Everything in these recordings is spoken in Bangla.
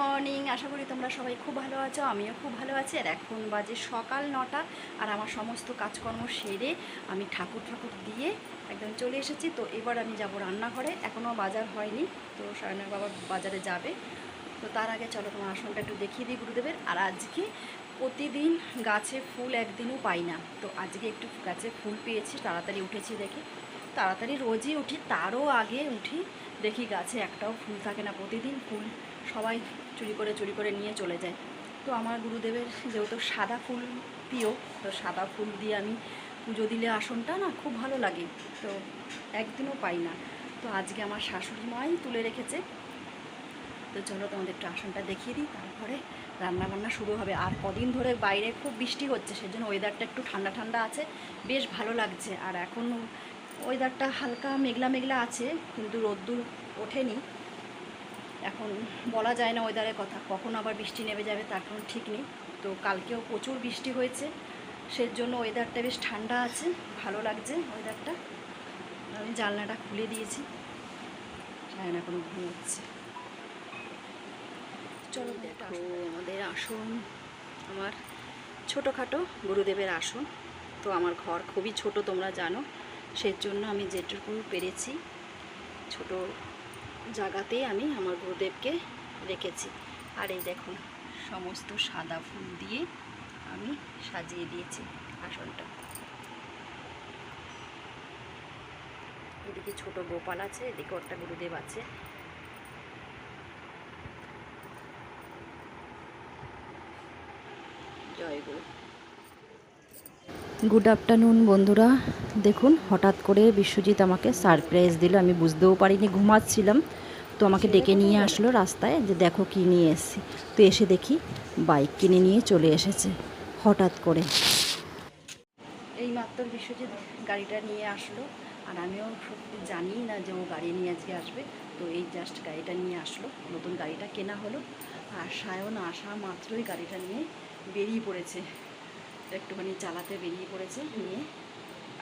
মর্নিং, আশা করি তোমরা সবাই খুব ভালো আছো, আমিও খুব ভালো আছি। আর এখন বাজে সকাল নটা আর আমার সমস্ত কাজকর্ম সেরে আমি ঠাকুর ঠাকুর দিয়ে একদম চলে এসেছি। তো এবার আমি যাব রান্নাঘরে, এখনও বাজার হয়নি, তো সায়নের বাবা বাজারে যাবে। তো তার আগে চলো তোমার আসনটা একটু দেখিয়ে দিই গুরুদেবের। আর আজকে প্রতিদিন গাছে ফুল একদিনও পাই না, তো আজকে একটু গাছে ফুল পেয়েছি, তাড়াতাড়ি উঠেছি দেখে। তাড়াতাড়ি রোজই উঠি, তারও আগে উঠি, দেখি গাছে একটাও ফুল থাকে না প্রতিদিন ফুল। সবাই চুরি করে চুরি করে নিয়ে চলে যায়। তো আমার গুরুদেবের যেহেতু সাদা ফুল প্রিয়, তো সাদা ফুল দিয়ে আমি পুজো দিলে আসনটা না খুব ভালো লাগে, তো একদিনও পাই না। তো আজকে আমার শাশুড়ি মাই তুলে রেখেছে। তো চলো তোমাদের একটু আসনটা দেখিয়ে দিই, তারপরে রান্না বান্না শুরু হবে। আর কদিন ধরে বাইরে খুব বৃষ্টি হচ্ছে, সেজন্য ওয়েদারটা একটু ঠান্ডা ঠান্ডা আছে, বেশ ভালো লাগছে। আর এখন ওয়েদারটা হালকা মেঘলা মেঘলা আছে, কিন্তু রোদ্দুর ওঠেনি। এখন বলা যায় না ওয়েদারের কথা। কখন আবার বৃষ্টি নেমে যাবে তার কোনো ঠিক নেই। তো কালকেও প্রচুর বৃষ্টি হয়েছে। সেজন্য ওয়েদারটা বেশ ঠান্ডা আছে ভালো লাগছে ওয়েদারটা আমি জানলাটা খুলে দিয়েছি। সায়ন এখন ঘুমোচ্ছে চলো দেখো আমাদের আসন আমার ছোটোখাটো গুরুদেবের আসন। তো আমার ঘর খুবই ছোট তোমরা জানো। সেজন্য আমি যেটুকু পেরেছি ছোট জায়গাতেই আমি আমার গুরুদেবকে রেখেছি। আর এই দেখুন, সমস্ত সাদা ফুল দিয়ে আমি সাজিয়ে দিয়েছি আসনটা। এদিকে ছোট গোপাল আছে, এদিকে একটা গুরুদেব আছে। জয় গুরু। গুড আফটারনুন বন্ধুরা। দেখুন হঠাৎ করে বিশ্বজিৎ আমাকে সারপ্রাইজ দিল। আমি বুঝতেও পারিনি ঘুমাচ্ছিলাম। তো আমাকে ডেকে নিয়ে আসলো রাস্তায় যে দেখো কি নিয়ে এসেছি। তো এসে দেখি বাইক কিনে নিয়ে চলে এসেছে হঠাৎ করে। এই মাত্র বিশ্বজিৎ গাড়িটা নিয়ে আসলো। আর আমিও সত্যি জানি না যে ও গাড়ি নিয়ে আজকে আসবে। তো এই জাস্ট গাড়িটা নিয়ে আসলো। নতুন গাড়িটা কেনা হলো। আর সায়ন আসা মাত্রই গাড়িটা নিয়ে বেরিয়ে পড়েছে। একটুখানি চালাতে বেরিয়ে পড়েছে নিয়ে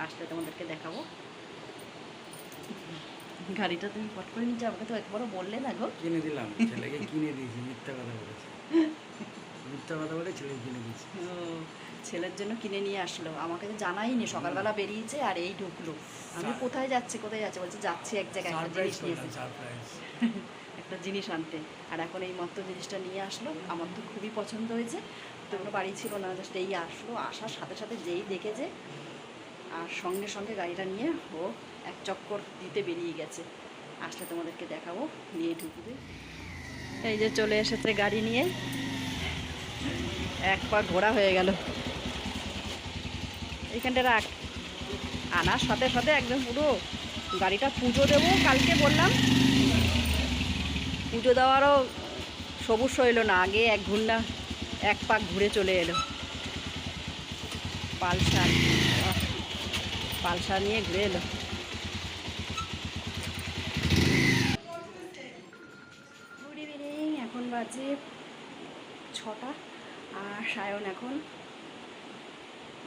আসলে তোমাদেরকে দেখাবো। গাড়িটা তুমি পট করে নিচ্ছে আমাকে তো একবারও বললে না গো। কিনে দিলাম ছেলেকে কিনে দিয়েছি মিথ্যা কথা বলেছে। মিথ্যা কথা বলে ছেলেকে কিনে দিয়েছি। ও, ছেলের জন্য কিনে নিয়ে আসলো আমাকে তো জানাইনি সকালবেলা বেরিয়েছে আর এই ঢুকলো। আমি কোথায় যাচ্ছে কোথায় যাচ্ছে? বলছে যাচ্ছি এক জায়গায় একটা জিনিস নিয়ে একটা জিনিস আনতে। আর এখন এই মাত্র জিনিসটা নিয়ে আসলো, আমার তো খুবই পছন্দ হয়েছে। তো কোনো বাড়ি ছিল না জাস্ট এই আসলো, আসার সাথে সাথে যেই দেখেছে আর সঙ্গে সঙ্গে গাড়িটা নিয়ে ও এক চক্কর দিতে বেরিয়ে গেছে। আসলে তোমাদেরকে দেখাবো, নিয়ে ঢুকবে। এই যে চলে এসেছে গাড়ি নিয়ে। এক পা ঘোরা হয়ে গেল। এইখানটা রাখ। আনার সাথে সাথে একদম পুরো গাড়িটা পুজো দেবো, কালকে বললাম। পুজো দেওয়ারও সবুজ হইল না, আগে এক ঘূর্ণা এক পাক ঘুরে চলে এলো। পালসার পালসার নিয়ে ঘুরে এলো। গুড ইভিনিং এখন বাজে ছটা আর সায়ন এখন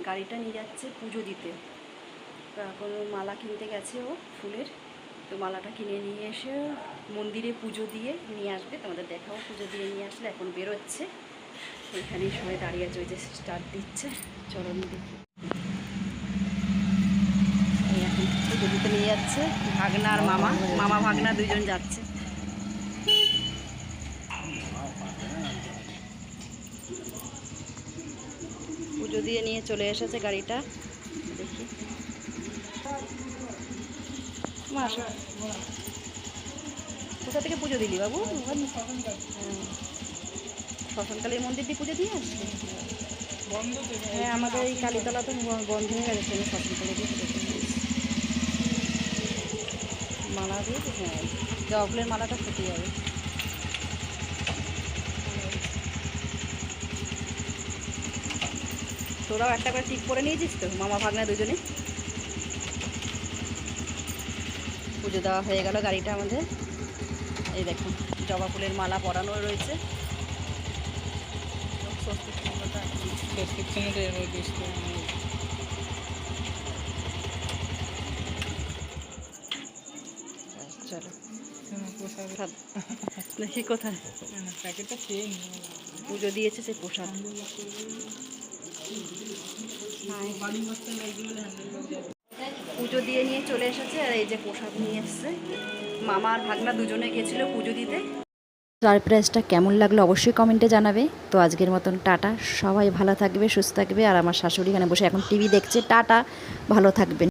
গাড়িটা নিয়ে যাচ্ছে পুজো দিতে। এখন মালা কিনতে গেছে ও ফুলের। তো মালাটা কিনে নিয়ে এসে মন্দিরে পুজো দিয়ে নিয়ে আসবে। তোমাদের দেখাও, পুজো দিয়ে নিয়ে আসলে এখন বেরোচ্ছে। ওইখানেই সবাই দাঁড়িয়ে আছে, ওই যে স্টার্ট দিচ্ছে। চরণ দেখি। পুজো দিতে নিয়ে যাচ্ছে ভাগনা আর মামা। মামা ভাগনা দুজন যাচ্ছে। পুজো দিয়ে নিয়ে চলে এসেছে গাড়িটা। কোথা থেকে পুজো দিলি বাবু? হ্যাঁ। শ্মশানকালীর মন্দির দিয়ে পুজো দিয়ে আসবে হ্যাঁ আমাদের এই কালীতলা তো বন্ধ হয়ে গেছে শ্মশানকালী দিয়ে পুজো মালা দিয়ে হ্যাঁ জবা ফুলের মালাটা ফুটে যাবে। তোরাও একটা করে টিপ করে নিয়েছিস তো? মামা ভাগনা দুজনে? পুজো দেওয়া হয়ে গেল গাড়িটা আমাদের। এই দেখুন জবা ফুলের মালা পরানো রয়েছে। চলো দেখি কোথায়। পুজো দিয়েছে সে প্রসাদ। পুজো দিয়ে নিয়ে চলে এসেছে আর এই যে পোশাক নিয়ে এসছে। মামা আর ভাগনা দুজনে গেছিল পুজো দিতে। সারপ্রাইজটা কেমন লাগল অবশ্যই কমেন্টে জানাবে। তো আজকের মতন টাটা। সবাই ভালো থাকবে, সুস্থ থাকবে। আর আমার শাশুড়ি এখানে বসে এখন টিভি দেখছে। টাটা। ভালো থাকবেন।